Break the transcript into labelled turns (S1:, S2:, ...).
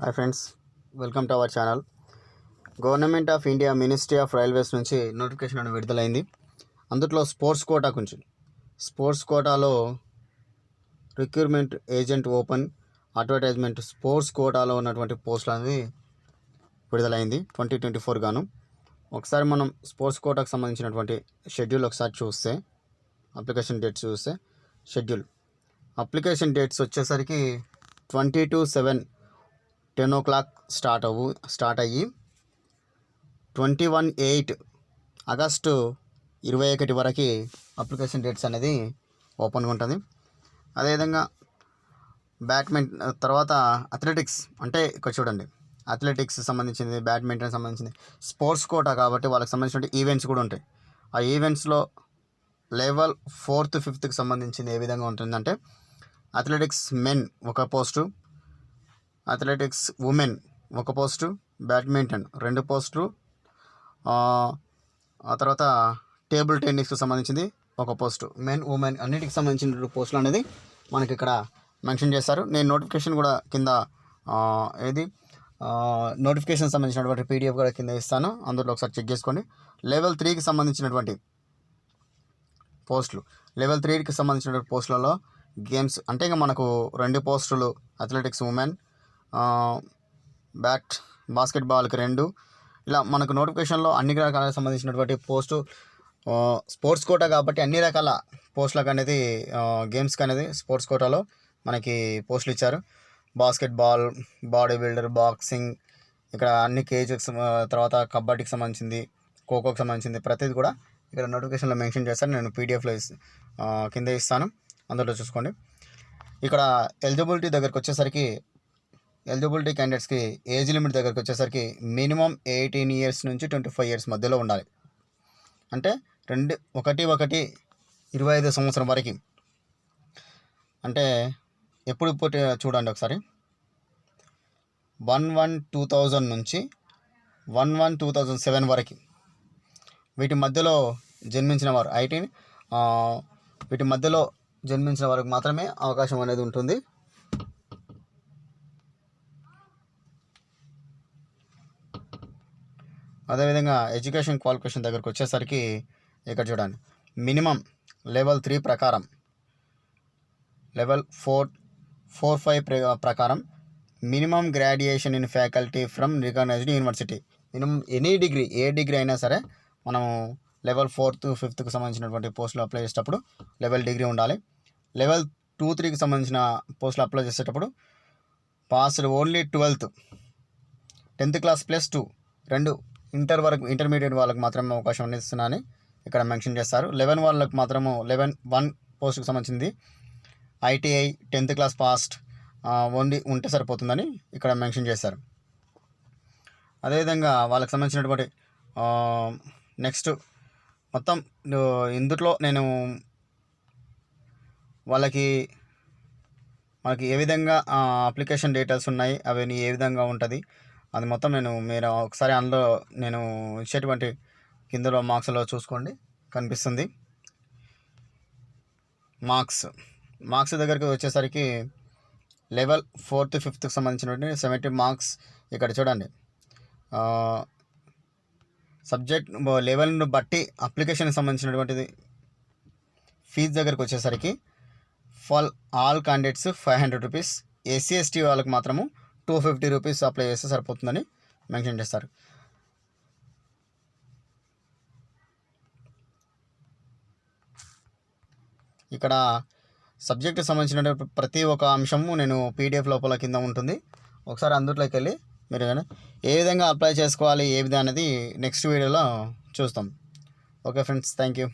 S1: Hi friends welcome to our channel. Government of India ministry of railways నుంచి notification అనేది విడుదలైంది. అందులో sports quota కొంచెం స్పోర్ట్స్ కోటాలో recruitment agent open advertisement sports కోటాలో ఉన్నటువంటి పోస్టులు అనేది విడుదలైంది ట్వంటీ ట్వంటీ ఫోర్ గాను. ఒకసారి మనం స్పోర్ట్స్ కోటాకు సంబంధించినటువంటి షెడ్యూల్ ఒకసారి చూస్తే అప్లికేషన్ డేట్స్ చూస్తే షెడ్యూల్. అప్లికేషన్ డేట్స్ వచ్చేసరికి twenty two seven ten o'clock start అవ్వు స్టార్ట్ అయ్యి ట్వంటీ వన్ ఎయిట్ ఆగస్టు ఇరవై ఒకటి వరకు అప్లికేషన్ డేట్స్ అనేది ఓపెన్గా ఉంటుంది. అదేవిధంగా బ్యాడ్మింటన్ తర్వాత అథ్లెటిక్స్ అంటే ఇక్కడ చూడండి అథ్లెటిక్స్ సంబంధించింది బ్యాడ్మింటన్ సంబంధించింది స్పోర్ట్స్ కోటా కాబట్టి వాళ్ళకి సంబంధించిన ఈవెంట్స్ కూడా ఉంటాయి. ఆ ఈవెంట్స్లో లెవెల్ ఫోర్త్ ఫిఫ్త్కి సంబంధించింది ఏ విధంగా ఉంటుందంటే అథ్లెటిక్స్ మెన్ ఒక పోస్టు అథ్లెటిక్స్ ఉమెన్ ఒక పోస్టు బ్యాడ్మింటన్ రెండు పోస్టులు ఆ తర్వాత టేబుల్ టెన్నిస్కి సంబంధించింది ఒక పోస్టు. మెన్ ఉమెన్ అన్నిటికి సంబంధించిన పోస్టులు అనేది మనకి ఇక్కడ మెన్షన్ చేస్తారు. నేను నోటిఫికేషన్ కూడా కింద ఏది నోటిఫికేషన్ సంబంధించినటువంటి పీడిఎఫ్ కూడా కింద ఇస్తాను. అందులో ఒకసారి చెక్ చేసుకోండి. లెవెల్ త్రీకి సంబంధించినటువంటి పోస్టులు. లెవెల్ త్రీకి సంబంధించినటువంటి పోస్టులలో గేమ్స్ అంటే ఇంకా మనకు రెండు పోస్టులు అథ్లెటిక్స్ ఉమెన్ బ్యాట్ బాస్కెట్బాల్కి రెండు. ఇలా మనకు నోటిఫికేషన్లో అన్ని రకాలకు సంబంధించినటువంటి పోస్టు స్పోర్ట్స్ కోటా కాబట్టి అన్ని రకాల పోస్టులకు అనేది గేమ్స్కి అనేది స్పోర్ట్స్ కోటాలో మనకి పోస్టులు ఇచ్చారు. బాస్కెట్బాల్ బాడీ బిల్డర్ బాక్సింగ్ ఇక్కడ అన్ని కేజెస్ తర్వాత కబడ్డీకి సంబంధించింది ఖోఖోకి సంబంధించింది ప్రతిదీ కూడా ఇక్కడ నోటిఫికేషన్లో మెన్షన్ చేస్తాను నేను పీడిఎఫ్లో కింద ఇస్తాను. అందులో చూసుకోండి. ఇక్కడ ఎలిజిబిలిటీ దగ్గరకు వచ్చేసరికి ఎలిజిబిలిటీ క్యాండిడేట్స్కి ఏజ్ లిమిట్ దగ్గరికి వచ్చేసరికి మినిమం ఎయిటీన్ ఇయర్స్ నుంచి ట్వంటీ ఫైవ్ ఇయర్స్ మధ్యలో ఉండాలి. అంటే రెండు ఒకటి ఒకటి ఇరవై ఐదు సంవత్సరం వరకు. అంటే ఎప్పుడు పుట్టి చూడండి ఒకసారి. వన్ వన్ టూ థౌజండ్ నుంచి one one two thousand seven వరకు. వీటి మధ్యలో జన్మించిన వారు ఐటీన్ వీటి మధ్యలో జన్మించిన వారికి మాత్రమే అవకాశం అనేది ఉంటుంది. అదేవిధంగా ఎడ్యుకేషన్ క్వాలిఫికేషన్ దగ్గరకు వచ్చేసరికి ఇక్కడ చూడండి. మినిమం లెవెల్ త్రీ ప్రకారం లెవెల్ ఫోర్ ఫోర్ ఫైవ్ ప్రకారం minimum graduation in faculty from recognised university. Minimum any degree A degree అయినా సరే మనము లెవెల్ ఫోర్త్ ఫిఫ్త్కి సంబంధించినటువంటి పోస్టులు అప్లై చేసేటప్పుడు లెవెల్ డిగ్రీ ఉండాలి. లెవెల్ టూ త్రీకి సంబంధించిన పోస్టులు అప్లై చేసేటప్పుడు passed only twelfth tenth class plus two రెండు ఇంటర్ వరకు ఇంటర్మీడియట్ వాళ్ళకి మాత్రమే అవకాశం అనేది ఇస్తున్నానని ఇక్కడ మెన్షన్ చేస్తారు. లెవెన్ వాళ్ళకి మాత్రము లెవెన్ వన్ పోస్ట్కి సంబంధించింది. ITI tenth class passed only ఉంటే సరిపోతుందని ఇక్కడ మెన్షన్ చేశారు. అదేవిధంగా వాళ్ళకి సంబంధించినటువంటి నెక్స్ట్ మొత్తం ఇందులో నేను వాళ్ళకి మనకి ఏ విధంగా అప్లికేషన్ డీటెయిల్స్ ఉన్నాయి అవన్నీ ఏ విధంగా ఉంటుంది అది మొత్తం నేను మీరు ఒకసారి అందులో నేను ఇచ్చేటువంటి కిందలో మార్క్స్లో చూసుకోండి. కనిపిస్తుంది. మార్క్స్. మార్క్స్ దగ్గరికి వచ్చేసరికి లెవెల్ ఫోర్త్ ఫిఫ్త్కి సంబంధించినటువంటి సెవెంటీ మార్క్స్ ఇక్కడ చూడండి. సబ్జెక్ట్ లెవెల్ను బట్టి అప్లికేషన్కి సంబంధించినటువంటిది ఫీజు దగ్గరికి వచ్చేసరికి for all candidates five hundred rupees. SC ST వాళ్ళకి మాత్రము టూ ఫిఫ్టీ రూపీస్ అప్లై చేస్తే సరిపోతుందని మెన్షన్ చేస్తారు. ఇక్కడ సబ్జెక్ట్ సంబంధించిన ప్రతి ఒక్క అంశము నేను పీడిఎఫ్ లోపల కింద ఉంటుంది. ఒకసారి అందులోకి వెళ్ళి మీరు ఏ విధంగా అప్లై చేసుకోవాలి ఏ విధంగా అనేది నెక్స్ట్ వీడియోలో చూస్తాం. Okay friends thank you.